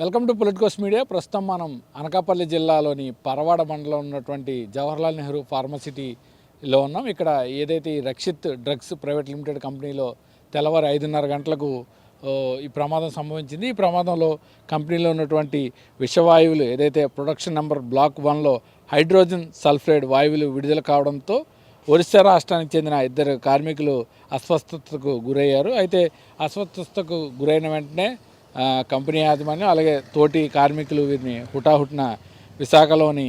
Welcome to Politicos media. ప్రస్తుతం మనం అనకాపల్లి జిల్లాలోని పరవాడ మండలం ఉన్నటువంటి జవహర్లాల్ నెహ్రూ ఫార్మసిటీలో ఉన్నాం. ఇక్కడ ఏదైతే ఈ రక్షిత్ డ్రగ్స్ ప్రైవేట్ లిమిటెడ్ కంపెనీలో తెల్లవారు ఐదున్నర గంటలకు ఈ ప్రమాదం సంభవించింది. ఈ ప్రమాదంలో కంపెనీలో ఉన్నటువంటి విషవాయువులు ఏదైతే ప్రొడక్షన్ నెంబర్ బ్లాక్ వన్లో హైడ్రోజన్ సల్ఫైడ్ వాయువులు విడుదల కావడంతో ఒరిస్సా రాష్ట్రానికి చెందిన ఇద్దరు కార్మికులు అస్వస్థతకు గురయ్యారు. అయితే అస్వస్థతకు గురైన వెంటనే కంపెనీ యాజమాన్యం అలాగే తోటి కార్మికులు వీరిని హుటాహుటిన విశాఖలోని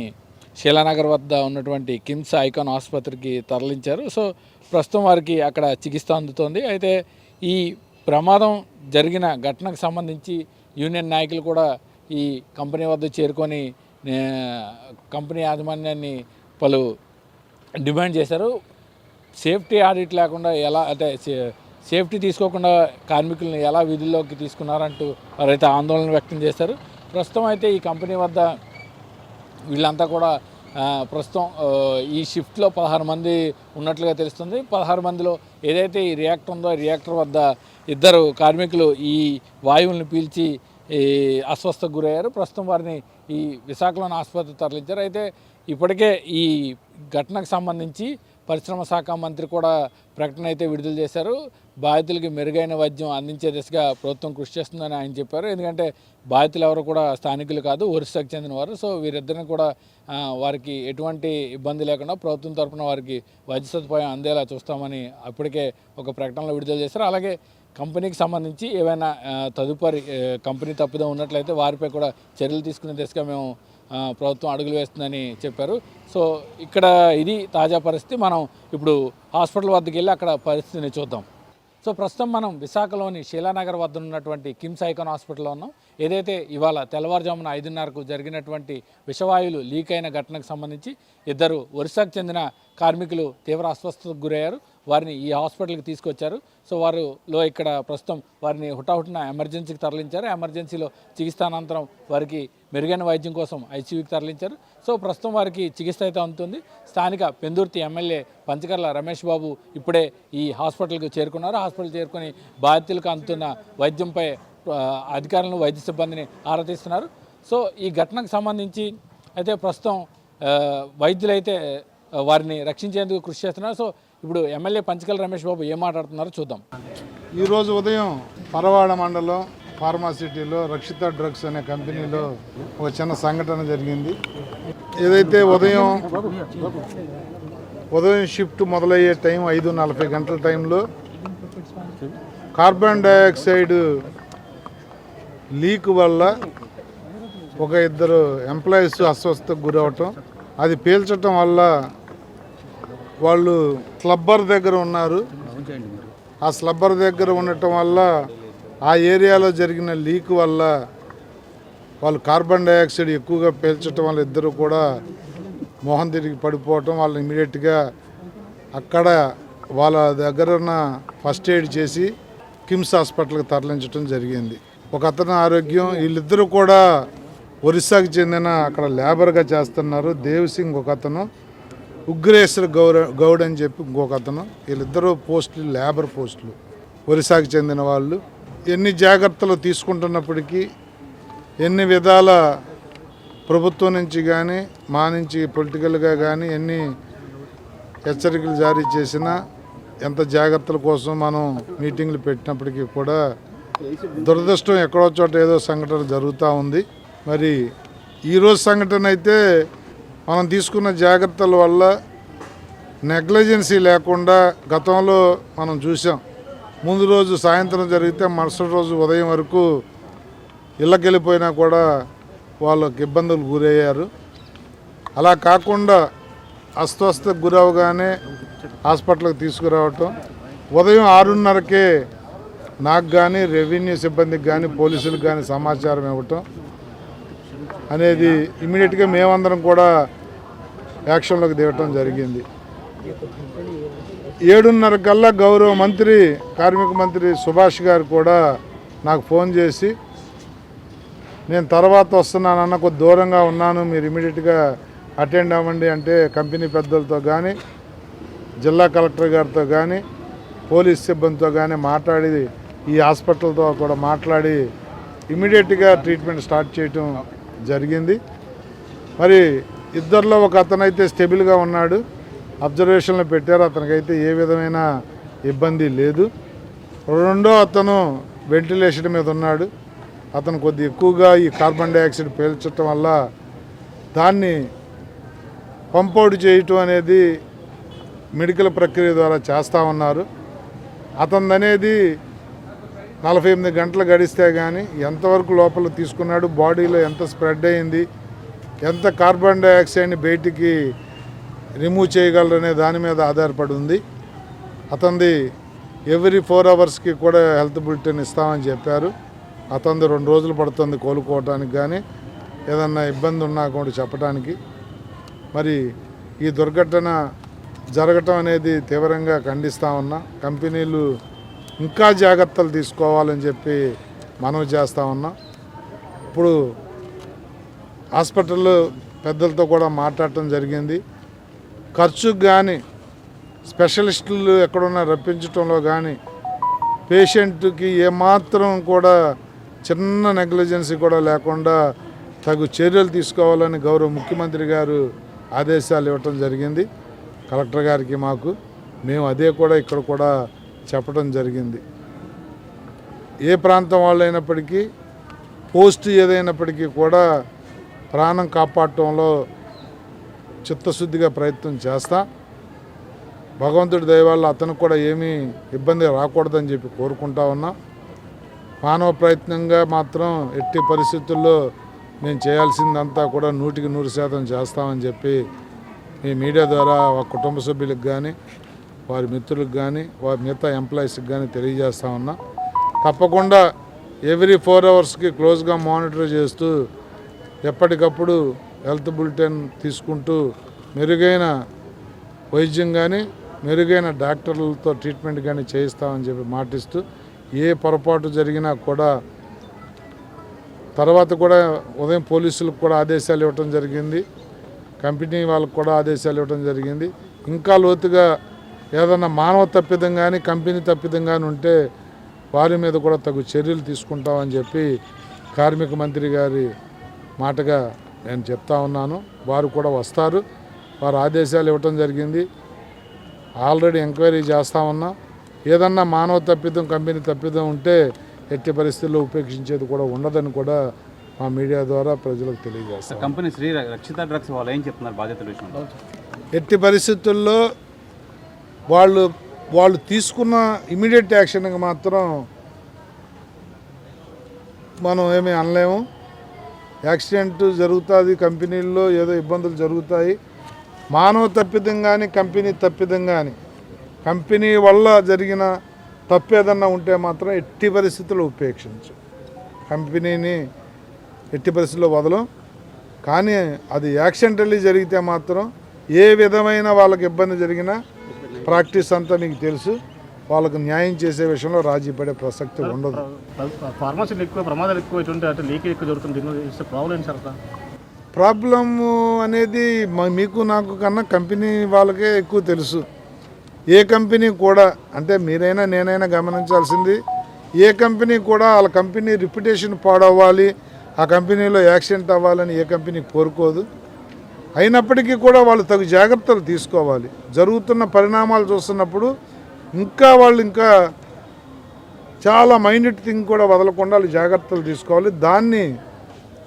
శీలానగర్ వద్ద ఉన్నటువంటి కిమ్స్ ఐకాన్ ఆసుపత్రికి తరలించారు. సో ప్రస్తుతం వారికి అక్కడ చికిత్స అందుతోంది. అయితే ఈ ప్రమాదం జరిగిన ఘటనకు సంబంధించి యూనియన్ నాయకులు కూడా ఈ కంపెనీ వద్ద చేరుకొని కంపెనీ యాజమాన్యాన్ని పలు డిమాండ్ చేశారు. సేఫ్టీ ఆడిట్ లేకుండా ఎలా అంటే సేఫ్టీ తీసుకోకుండా కార్మికులను ఎలా విధుల్లోకి తీసుకున్నారంటూ వారైతే ఆందోళన వ్యక్తం చేశారు. ప్రస్తుతం అయితే ఈ కంపెనీ వద్ద వీళ్ళంతా కూడా ప్రస్తుతం ఈ షిఫ్ట్లో పదహారు మంది ఉన్నట్లుగా తెలుస్తుంది. పదహారు మందిలో ఏదైతే ఈ రియాక్టర్ ఉందో రియాక్టర్ వద్ద ఇద్దరు కార్మికులు ఈ వాయువులను పీల్చి ఈ అస్వస్థకు గురయ్యారు. ప్రస్తుతం వారిని ఈ విశాఖలోని ఆసుపత్రి తరలించారు. అయితే ఇప్పటికే ఈ ఘటనకు సంబంధించి పరిశ్రమ శాఖ మంత్రి కూడా ప్రకటన అయితే విడుదల చేశారు. బాధితులకి మెరుగైన వైద్యం అందించే దిశగా ప్రభుత్వం కృషి చేస్తుందని ఆయన చెప్పారు. ఎందుకంటే బాధితులు ఎవరు కూడా స్థానికులు కాదు ఒరిస్సాకు చెందినవారు సో వీరిద్దరిని కూడా వారికి ఎటువంటి ఇబ్బంది లేకుండా ప్రభుత్వం తరఫున వారికి వైద్య సదుపాయం అందేలా చూస్తామని అప్పటికే ఒక ప్రకటనలో విడుదల చేశారు. అలాగే కంపెనీకి సంబంధించి ఏవైనా తదుపరి కంపెనీ తప్పిదం ఉన్నట్లయితే వారిపై కూడా చర్యలు తీసుకునే దిశగా మేము ప్రభుత్వం అడుగులు వేస్తుందని చెప్పారు. సో ఇక్కడ ఇది తాజా పరిస్థితి. మనం ఇప్పుడు హాస్పిటల్ వద్దకు వెళ్ళి అక్కడ పరిస్థితిని చూద్దాం. సో ప్రస్తుతం మనం విశాఖలోని శీలానగర్ వద్ద ఉన్నటువంటి కిమ్స్ ఐకాన్ హాస్పిటల్లో ఉన్నాం. ఏదైతే ఇవాళ తెల్లవారుజామున ఐదున్నరకు జరిగినటువంటి విషవాయువులు లీక్ అయిన ఘటనకు సంబంధించి ఇద్దరు ఒరిస్సాకు చెందిన కార్మికులు తీవ్ర అస్వస్థతకు గురయ్యారు. వారిని ఈ హాస్పిటల్కి తీసుకొచ్చారు. సో వారిలో ఇక్కడ ప్రస్తుతం వారిని హుటాహుటిన ఎమర్జెన్సీకి తరలించారు. ఎమర్జెన్సీలో చికిత్స అనంతరం వారికి మెరుగైన వైద్యం కోసం ఐసీయూకి తరలించారు. సో ప్రస్తుతం వారికి చికిత్స అయితే అందుతుంది. స్థానిక పెందుర్తి ఎమ్మెల్యే పంచకర్ల రమేష్ బాబు ఇప్పుడే ఈ హాస్పిటల్కి చేరుకున్నారు. హాస్పిటల్ చేరుకొని బాధితులకు అందుతున్న వైద్యంపై అధికారులను వైద్య సిబ్బందిని ఆరా తీస్తున్నారు సో ఈ ఘటనకు సంబంధించి అయితే ప్రస్తుతం వైద్యులైతే వారిని రక్షించేందుకు కృషి చేస్తున్నారు. సో ఇప్పుడు ఎమ్మెల్యే పంచకల్ రమేష్ బాబు ఏం మాట్లాడుతున్నారో చూద్దాం. ఈరోజు ఉదయం పరవాడ మండలం ఫార్మాసిటీలో రక్షిత డ్రగ్స్ అనే కంపెనీలో ఒక చిన్న సంఘటన జరిగింది. ఏదైతే ఉదయం ఉదయం షిఫ్ట్ మొదలయ్యే టైం ఐదు నలభై గంటల టైంలో కార్బన్ డైఆక్సైడ్ లీక్ వల్ల ఒక ఇద్దరు ఎంప్లాయీస్ అస్వస్థకు గురవటం అది పీల్చటం వల్ల వాళ్ళు క్లబ్బర్ దగ్గర ఉన్నారు. ఆ స్లబ్బర్ దగ్గర ఉండటం వల్ల ఆ ఏరియాలో జరిగిన లీక్ వల్ల వాళ్ళు కార్బన్ డైఆక్సైడ్ ఎక్కువగా పీల్చటం వల్ల ఇద్దరు కూడా మొహం తిరిగి పడిపోవటం వాళ్ళు ఇమీడియట్గా అక్కడ వాళ్ళ దగ్గర ఉన్న ఫస్ట్ ఎయిడ్ చేసి కిమ్స్ హాస్పిటల్కి తరలించడం జరిగింది. ఒక అతను ఆరోగ్యం వీళ్ళిద్దరూ కూడా ఒరిస్సాకు చెందిన అక్కడ లేబర్గా చేస్తున్నారు. దేవ్ సింగ్ ఒక అతను ఉగ్రేశ్వర గౌర గౌడ్ అని చెప్పి ఇంకొక అతను వీళ్ళిద్దరూ పోస్టులు లేబర్ పోస్టులు ఒరిస్సాకి చెందిన వాళ్ళు. ఎన్ని జాగ్రత్తలు తీసుకుంటున్నప్పటికీ ఎన్ని విధాల ప్రభుత్వం నుంచి కానీ మా నుంచి పొలిటికల్గా కానీ ఎన్ని హెచ్చరికలు జారీ చేసినా ఎంత జాగ్రత్తల కోసం మనం మీటింగ్లు పెట్టినప్పటికీ కూడా దురదృష్టం ఎక్కడో చోట ఏదో సంఘటన జరుగుతూ ఉంది. మరి ఈరోజు సంఘటన అయితే మనం తీసుకున్న జాగ్రత్తల వల్ల నెగ్లిజెన్సీ లేకుండా గతంలో మనం చూసాం ముందు రోజు సాయంత్రం జరిగితే మరుసటి రోజు ఉదయం వరకు ఇళ్ళకెళ్ళిపోయినా కూడా వాళ్ళకి ఇబ్బందులు గురయ్యారు. అలా కాకుండా అస్వస్థకు గురవగానే హాస్పిటల్కి తీసుకురావటం. ఉదయం ఆరున్నరకే నాకు కానీ రెవెన్యూ సిబ్బందికి కానీ పోలీసులకు కానీ సమాచారం ఇవ్వటం అనేది ఇమీడియట్గా మేమందరం కూడా యాక్షన్లోకి దిగటం జరిగింది. ఏడున్నర కల్లా గౌరవ మంత్రి కార్మిక మంత్రి సుభాష్ గారు కూడా నాకు ఫోన్ చేసి నేను తర్వాత వస్తున్నానన్న కొద్ది దూరంగా ఉన్నాను మీరు ఇమీడియట్గా అటెండ్ అవ్వండి అంటే కంపెనీ పెద్దలతో కానీ జిల్లా కలెక్టర్ గారితో కానీ పోలీస్ సిబ్బందితో కానీ మాట్లాడి ఈ హాస్పిటల్తో కూడా మాట్లాడి ఇమీడియట్గా ట్రీట్మెంట్ స్టార్ట్ చేయటం జరిగింది. మరి ఇద్దరిలో ఒక అతనైతే స్టెబుల్గా ఉన్నాడు. అబ్జర్వేషన్లో పెట్టారు. అతనికైతే ఏ విధమైన ఇబ్బంది లేదు. రెండో అతను వెంటిలేషన్ మీద ఉన్నాడు. అతను కొద్ది ఎక్కువగా ఈ కార్బన్ డైఆక్సైడ్ పీల్చడం వల్ల దాన్ని పంపౌట్ చేయటం అనేది మెడికల్ ప్రక్రియ ద్వారా చేస్తూ ఉన్నారు. అతనిది అనేది నలభై ఎనిమిది గంటలు గడిస్తే కానీ ఎంతవరకు లోపల తీసుకున్నాడు బాడీలో ఎంత స్ప్రెడ్ అయింది ఎంత కార్బన్ డైఆక్సైడ్ని బయటికి రిమూవ్ చేయగలరనే దాని మీద ఆధారపడి ఉంది. అతనిది ఎవ్రీ ఫోర్ అవర్స్కి కూడా హెల్త్ బులెటిన్ ఇస్తామని చెప్పారు. అతనిది రెండు రోజులు పడుతుంది కోలుకోవటానికి కానీ ఏదన్నా ఇబ్బంది ఉన్నా కూడా చెప్పడానికి మరి ఈ దుర్ఘటన జరగటం అనేది తీవ్రంగా ఖండిస్తా ఉన్నా. కంపెనీలు ఇంకా జాగ్రత్తలు తీసుకోవాలని చెప్పి మనవి చేస్తూ ఉన్నాం. ఇప్పుడు హాస్పిటల్ పెద్దలతో కూడా మాట్లాడటం జరిగింది. ఖర్చుకు కానీ స్పెషలిస్టులు ఎక్కడున్నా రప్పించడంలో కానీ పేషెంట్కి ఏమాత్రం కూడా చిన్న నెగ్లిజెన్సీ కూడా లేకుండా తగు చర్యలు తీసుకోవాలని గౌరవ ముఖ్యమంత్రి గారు ఆదేశాలు ఇవ్వటం జరిగింది. కలెక్టర్ గారికి మాకు. మేము అదే కూడా ఇక్కడ కూడా చెప్పడం జరిగింది. ఏ ప్రాంతం వాళ్ళు అయినప్పటికీ పోస్ట్ ఏదైనప్పటికీ కూడా ప్రాణం కాపాడటంలో చిత్తశుద్ధిగా ప్రయత్నం చేస్తా. భగవంతుడి దయ అతనికి కూడా ఏమీ ఇబ్బంది రాకూడదని చెప్పి కోరుకుంటా ఉన్నా. మానవ ప్రయత్నంగా మాత్రం ఎట్టి పరిస్థితుల్లో మేము చేయాల్సిందంతా కూడా నూటికి నూరు శాతం చేస్తామని చెప్పి ఈ మీడియా ద్వారా ఒక కుటుంబ సభ్యులకు కానీ వారి మిత్రులకు కానీ వారి మిగతా ఎంప్లాయీస్కి కానీ తెలియజేస్తా ఉన్నా. తప్పకుండా ఎవ్రీ ఫోర్ అవర్స్కి క్లోజ్గా మానిటర్ చేస్తూ ఎప్పటికప్పుడు హెల్త్ బులెటిన్ తీసుకుంటూ మెరుగైన వైద్యం కానీ మెరుగైన డాక్టర్లతో ట్రీట్మెంట్ కానీ చేయిస్తామని చెప్పి మాటిస్తూ ఏ పొరపాటు జరిగినా కూడా తర్వాత కూడా ఉదయం పోలీసులకు కూడా ఆదేశాలు ఇవ్వటం జరిగింది. కంపెనీ వాళ్ళకు కూడా ఆదేశాలు ఇవ్వటం జరిగింది. ఇంకా లోతుగా ఏదన్నా మానవ తప్పిదం కానీ కంపెనీ తప్పిదం కానీ ఉంటే వారి మీద కూడా తగు చర్యలు తీసుకుంటామని చెప్పి కార్మిక మంత్రి గారి మాటగా నేను చెప్తా ఉన్నాను. వారు కూడా వస్తారు. వారు ఆదేశాలు ఇవ్వటం జరిగింది. ఆల్రెడీ ఎంక్వైరీ చేస్తా ఉన్నా. ఏదన్నా మానవ తప్పిదం కంపెనీ తప్పిదం ఉంటే ఎట్టి పరిస్థితుల్లో ఉపేక్షించేది కూడా ఉండదని కూడా మా మీడియా ద్వారా ప్రజలకు తెలియజేస్తాం కంపెనీ శ్రీ రక్షిత డ్రగ్స్ వాళ్ళు ఏం చెప్తున్నారు బాధ్యతల విషయంలో? ఎట్టి పరిస్థితుల్లో వాళ్ళు వాళ్ళు తీసుకున్న ఇమీడియట్ యాక్షన్కి మాత్రం మనం ఏమీ అనలేము. యాక్సిడెంట్ జరుగుతుంది కంపెనీల్లో ఏదో ఇబ్బందులు జరుగుతాయి. మానవ తప్పిదం కానీ కంపెనీ తప్పిదం కానీ కంపెనీ వల్ల జరిగిన తప్పేదన్నా ఉంటే మాత్రం ఎట్టి పరిస్థితుల్లో ఉపేక్షించు. కంపెనీని ఎట్టి పరిస్థితుల్లో వదలం. కానీ అది యాక్సిడెంటల్లీ జరిగితే మాత్రం ఏ విధమైన వాళ్ళకి ఇబ్బంది జరిగినా ప్రాక్టీస్ అంతా మీకు తెలుసు. వాళ్ళకు న్యాయం చేసే విషయంలో రాజీ పడే ప్రసక్తి ఉండదు. ఫార్మసీలు ఎక్కువ ప్రమాదాలు ఎక్కువ అంటే లీకేజ్ ఎక్కువ జరుగుతుంది. ప్రాబ్లం ఏంటి సార్ అట్లా ప్రాబ్లం అనేది మీకు నాకు కన్నా కంపెనీ వాళ్ళకే ఎక్కువ తెలుసు. ఏ కంపెనీ కూడా అంటే మీరైనా నేనైనా గమనించాల్సింది ఏ కంపెనీ కూడా వాళ్ళ కంపెనీ రిప్యుటేషన్ పాడవ్వాలి ఆ కంపెనీలో యాక్సిడెంట్ అవ్వాలని ఏ కంపెనీ కోరుకోదు. అయినప్పటికీ కూడా వాళ్ళు తగు జాగ్రత్తలు తీసుకోవాలి. జరుగుతున్న పరిణామాలు చూస్తున్నప్పుడు ఇంకా వాళ్ళు ఇంకా చాలా మైండ్ థింగ్ కూడా వదలకుండా జాగ్రత్తలు తీసుకోవాలి. దాన్ని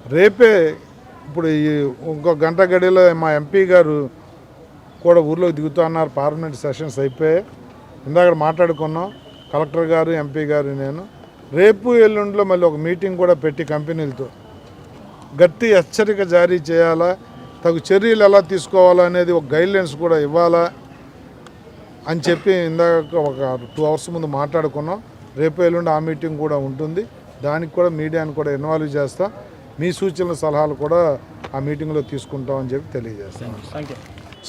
రేపే ఇప్పుడు ఈ ఇంకో గంట గడిలో మా ఎంపీ గారు కూడా ఊర్లోకి దిగుతూ అన్నారు. పార్లమెంట్ సెషన్స్ అయిపోయాయి. ఇందాక మాట్లాడుకున్నాం. కలెక్టర్ గారు ఎంపీ గారు నేను. రేపు ఎల్లుండిలో మళ్ళీ ఒక మీటింగ్ కూడా పెట్టి కంపెనీలతో. గట్టి హెచ్చరిక జారీ చేయాలా? తగు చర్యలు ఎలా తీసుకోవాలనేది ఒక గైడ్లైన్స్ కూడా ఇవ్వాలా అని చెప్పి ఇందాక ఒక టూ అవర్స్ ముందు మాట్లాడుకున్నాం. రేపు ఎల్లుండి ఆ మీటింగ్ కూడా ఉంటుంది. దానికి కూడా మీడియాని కూడా ఇన్వాల్వ్ చేస్తా. మీ సూచనల సలహాలు కూడా ఆ మీటింగ్లో తీసుకుంటామని చెప్పి తెలియజేస్తాం.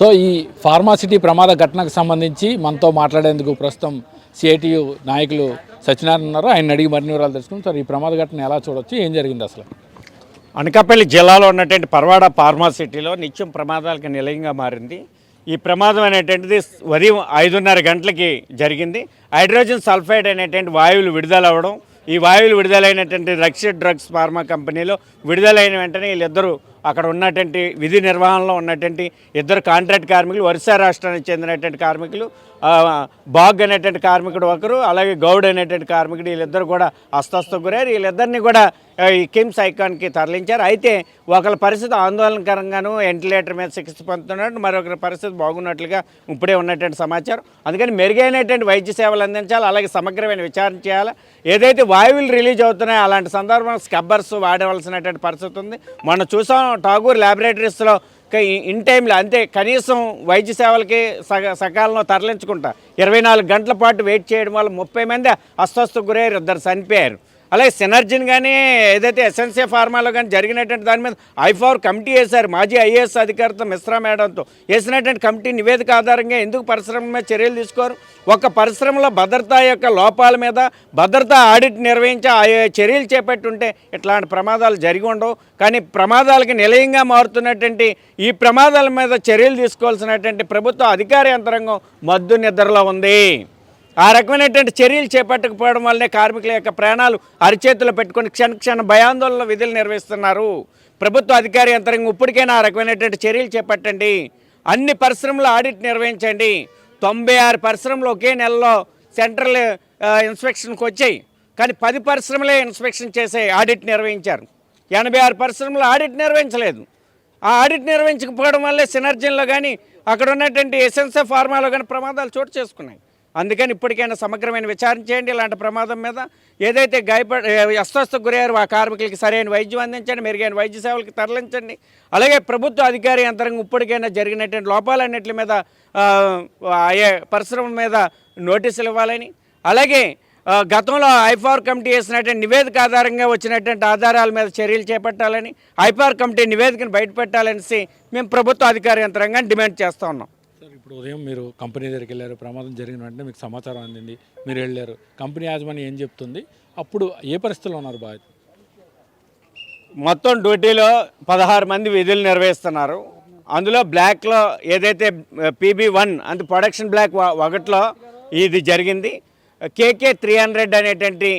సో ఈ ఫార్మాసిటీ ప్రమాద ఘటనకు సంబంధించి మనతో మాట్లాడేందుకు ప్రస్తుతం సిఐటియు నాయకులు సత్యనారాయణ ఉన్నారు. ఆయన అడిగి మరిన్ని వివరాలు తెలుసుకుని సార్ ఈ ప్రమాద ఘటన ఎలా చూడొచ్చు? ఏం జరిగింది అసలు? అనకాపల్లి జిల్లాలో ఉన్నటువంటి పర్వాడ ఫార్మాసిటీలో నిత్యం ప్రమాదాలకు నిలయంగా మారింది. ఈ ప్రమాదం అనేటువంటిది ఉదయం ఐదున్నర గంటలకి జరిగింది. హైడ్రోజన్ సల్ఫైడ్ అనేటువంటి వాయువులు విడుదల అవ్వడం ఈ వాయువులు విడుదలైనటువంటి రక్షిత్ డ్రగ్స్ ఫార్మా కంపెనీలో విడుదలైన వెంటనే వీళ్ళిద్దరూ అక్కడ ఉన్నటువంటి విధి నిర్వహణలో ఉన్నటువంటి ఇద్దరు కాంట్రాక్ట్ కార్మికులు ఒరిస్సా రాష్ట్రానికి చెందినటువంటి కార్మికులు బాగ్ అనేటువంటి కార్మికుడు ఒకరు అలాగే గౌడ్ అనేటువంటి కార్మికుడు వీళ్ళిద్దరు కూడా అస్వస్థకు గురయ్యారు. వీళ్ళిద్దరిని కూడా ఈ కిమ్స్ ఐకాన్కి తరలించారు. అయితే ఒకరి పరిస్థితి ఆందోళనకరంగాను వెంటిలేటర్ మీద చికిత్స పొందుతున్నట్టు మరొకరి పరిస్థితి బాగున్నట్లుగా ఇప్పుడే ఉన్నటువంటి సమాచారం. అందుకని మెరుగైనటువంటి వైద్య సేవలు అందించాలి అలాగే సమగ్రమైన విచారణ చేయాలి. ఏదైతే వాయువులు రిలీజ్ అవుతున్నాయో అలాంటి సందర్భంలో స్కబ్బర్స్ వాడవలసినటువంటి పరిస్థితి ఉంది. మొన్న చూసాం ఠాగూర్ ల్యాబొరేటరీస్లో ఇన్ టైంలో అంతే కనీసం వైద్య సేవలకి సగ సకాలంలో తరలించుకుంటా. ఇరవై నాలుగు గంటల పాటు వెయిట్ చేయడం వల్ల ముప్పై మంది అస్వస్థకు గురయ్యారు ఇద్దరు చనిపోయారు. అలాగే సినర్జిన్ కానీ ఏదైతే ఎస్ఎన్సీ ఫార్మాలో కానీ జరిగినటువంటి దాని మీద ఐఫార్ కమిటీ వేశారు మాజీ ఐఏఎస్ అధికారితో మిశ్రా మేడంతో. వేసినటువంటి కమిటీ నివేదిక ఆధారంగా ఎందుకు పరిశ్రమ మీద చర్యలు తీసుకోరు? ఒక పరిశ్రమలో భద్రత యొక్క లోపాల మీద భద్రతా ఆడిట్ నిర్వహించి ఆ చర్యలు చేపట్టుంటే ఇట్లాంటి ప్రమాదాలు జరిగి ఉండవు. కానీ ప్రమాదాలకి నిలయంగా మారుతున్నటువంటి ఈ ప్రమాదాల మీద చర్యలు తీసుకోవాల్సినటువంటి ప్రభుత్వ అధికార యంత్రాంగం మద్దు నిద్రలో ఉంది. ఆ రకమైనటువంటి చర్యలు చేపట్టకపోవడం వల్లనే కార్మికుల యొక్క ప్రాణాలు అరిచేతులు పెట్టుకొని క్షణ క్షణ భయాందోళన విధులు నిర్వహిస్తున్నారు. ప్రభుత్వ అధికార యంత్రాంగం ఇప్పటికైనా ఆ రకమైనటువంటి చర్యలు చేపట్టండి. అన్ని పరిశ్రమలు ఆడిట్ నిర్వహించండి. తొంభై ఆరు పరిశ్రమలు ఒకే నెలలో సెంట్రల్ ఇన్స్పెక్షన్కి వచ్చాయి. కానీ పది పరిశ్రమలే ఇన్స్పెక్షన్ చేసే ఆడిట్ నిర్వహించారు. ఎనభై ఆరు పరిశ్రమలు ఆడిట్ నిర్వహించలేదు. ఆ ఆడిట్ నిర్వహించకపోవడం వల్లే సినర్జన్లో కానీ అక్కడ ఉన్నటువంటి ఎసెన్సీ ఫార్మాలో కానీ ప్రమాదాలు చోటు చేసుకున్నాయి. అందుకని ఇప్పటికైనా సమగ్రమైన విచారణ చేయండి ఇలాంటి ప్రమాదం మీద. ఏదైతే గాయపడ అస్వస్థకు గురయ్యారు ఆ కార్మికులకి సరైన వైద్యం అందించండి మెరుగైన వైద్య సేవలకు తరలించండి. అలాగే ప్రభుత్వ అధికారి యంత్రంగా ఇప్పటికైనా జరిగినటువంటి లోపాలన్నింటి మీద ఆయా పరిశ్రమల మీద నోటీసులు ఇవ్వాలని. అలాగే గతంలో ఐఫార్ కమిటీ వేసినటువంటి నివేదిక ఆధారంగా వచ్చినటువంటి ఆధారాల మీద చర్యలు చేపట్టాలని ఐఫార్ కమిటీ నివేదికను బయటపెట్టాలనేసి మేము ప్రభుత్వ అధికార యంత్రాంగాన్ని డిమాండ్ చేస్తూ ఉన్నాం. సార్ ఇప్పుడు ఉదయం మీరు కంపెనీ దగ్గరికి వెళ్ళారు ప్రమాదం జరిగిన వెంటనే మీకు సమాచారం అందింది మీరు వెళ్ళారు. కంపెనీ యాజమాన్యం ఏం చెప్తుంది? అప్పుడు ఏ పరిస్థితుల్లో ఉన్నారు బాధ్యత మొత్తం డ్యూటీలో పదహారు మంది విధులు నిర్వహిస్తున్నారు. అందులో బ్లాక్లో ఏదైతే పీబీ వన్ అంటే ప్రొడక్షన్ బ్లాక్ ఒకటిలో ఇది జరిగింది. కేకే త్రీ హండ్రెడ్ అనేటువంటి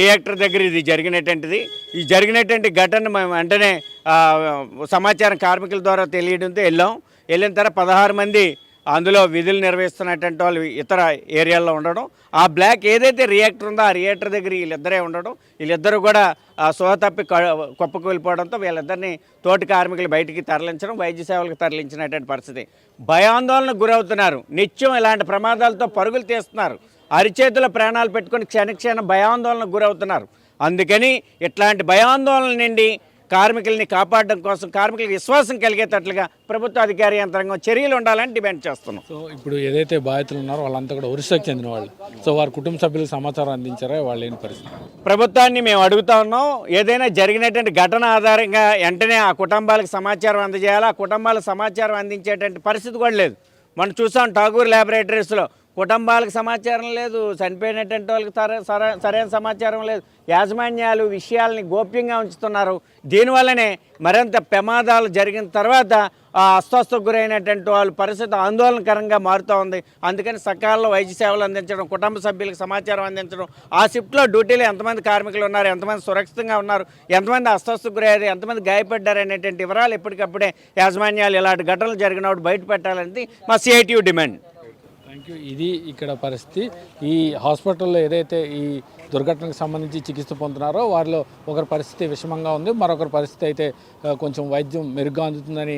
రియాక్టర్ దగ్గర ఇది జరిగినటువంటిది. ఈ జరిగినటువంటి ఘటన మేము వెంటనే సమాచారం కార్మికుల ద్వారా తెలియడంతో వెళ్ళాం. వెళ్ళిన తర్వాత పదహారు మంది అందులో విధులు నిర్వహిస్తున్నటువంటి వాళ్ళు ఇతర ఏరియాల్లో ఉండడం ఆ బ్లాక్ ఏదైతే రియాక్టర్ ఉందో ఆ రియాక్టర్ దగ్గర వీళ్ళిద్దరే ఉండడం వీళ్ళిద్దరూ కూడా ఆ సోహ తప్పి క- కుప్పకు వెళ్ళిపోవడంతో వీళ్ళిద్దరిని తోటి కార్మికులు బయటికి తరలించడం వైద్య సేవలకు తరలించినటువంటి పరిస్థితి. భయాందోళనకు గురవుతున్నారు. నిత్యం ఇలాంటి ప్రమాదాలతో పరుగులు తీస్తున్నారు. అరిచేతుల ప్రాణాలు పెట్టుకొని క్షణక్షణ భయాందోళనకు గురవుతున్నారు. అందుకని ఇట్లాంటి భయాందోళన నుండి కార్మికుల్ని కాపాడడం కోసం కార్మికులకు విశ్వాసం కలిగేటట్లుగా ప్రభుత్వ అధికార యంత్రాంగం చర్యలు ఉండాలని డిమాండ్ చేస్తున్నాం. సో ఇప్పుడు ఏదైతే బాధితులు ఉన్నారో వాళ్ళంతా కూడా ఒరిస్సాకు చెందిన వాళ్ళు. సో వారి కుటుంబ సభ్యులకు సమాచారం అందించారా? వాళ్ళు లేని పరిస్థితి. ప్రభుత్వాన్ని మేము అడుగుతా ఉన్నాం ఏదైనా జరిగినటువంటి ఘటన ఆధారంగా వెంటనే ఆ కుటుంబాలకు సమాచారం అందజేయాలి? ఆ కుటుంబాలకు సమాచారం అందించేటువంటి పరిస్థితి కూడా లేదు. మనం చూసాం ఠాగూర్ ల్యాబొరేటరీస్లో కుటుంబాలకు సమాచారం లేదు చనిపోయినటువంటి వాళ్ళకి సర- సర- సరైన సమాచారం లేదు. యాజమాన్యాలు విషయాల్ని గోప్యంగా ఉంచుతున్నారు. దీనివల్లనే మరింత ప్రమాదాలు జరిగిన తర్వాత ఆ అస్వస్థకు గురైనటువంటి వాళ్ళ పరిస్థితి ఆందోళనకరంగా మారుతూ ఉంది. అందుకని సకాలంలో వైద్య సేవలు అందించడం కుటుంబ సభ్యులకు సమాచారం అందించడం ఆ షిఫ్ట్లో డ్యూటీలో ఎంతమంది కార్మికులు ఉన్నారు ఎంతమంది సురక్షితంగా ఉన్నారు ఎంతమంది అస్వస్థకు గురయ్యారు ఎంతమంది గాయపడ్డారు అనేటువంటి వివరాలు ఎప్పటికప్పుడే యాజమాన్యాలు ఇలాంటి ఘటనలు జరిగినప్పుడు బయటపెట్టాలనేది మా సిఐటియు డిమాండ్. థ్యాంక్ యూ ఇది ఇక్కడ పరిస్థితి. ఈ హాస్పిటల్లో ఏదైతే ఈ దుర్ఘటనకు సంబంధించి చికిత్స పొందుతున్నారో వారిలో ఒకరి పరిస్థితి విషమంగా ఉంది. మరొకరి పరిస్థితి అయితే కొంచెం వైద్యం మెరుగ్గా అందుతుందని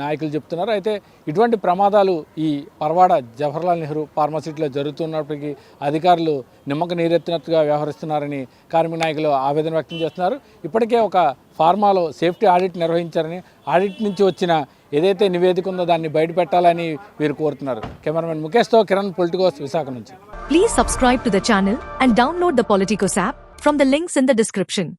నాయకులు చెప్తున్నారు. అయితే ఇటువంటి ప్రమాదాలు ఈ పర్వాడ జవహర్లాల్ నెహ్రూ ఫార్మసిటీలో జరుగుతున్నప్పటికీ అధికారులు నిమ్మక నీరెత్తినట్టుగా వ్యవహరిస్తున్నారని కార్మిక నాయకులు ఆవేదన వ్యక్తం చేస్తున్నారు. ఇప్పటికే ఒక ఫార్మాలో సేఫ్టీ ఆడిట్ నిర్వహించారని ఆడిట్ నుంచి వచ్చిన ఏదైతే నివేదిక ఉందో దాన్ని బయటపెట్టాలని వీరు కోరుతున్నారు. కెమెరామెన్ ముఖేష్తో కిరణ్ పొలిటికో విశాఖ నుంచి. Please subscribe to the channel and download the app from the links in the description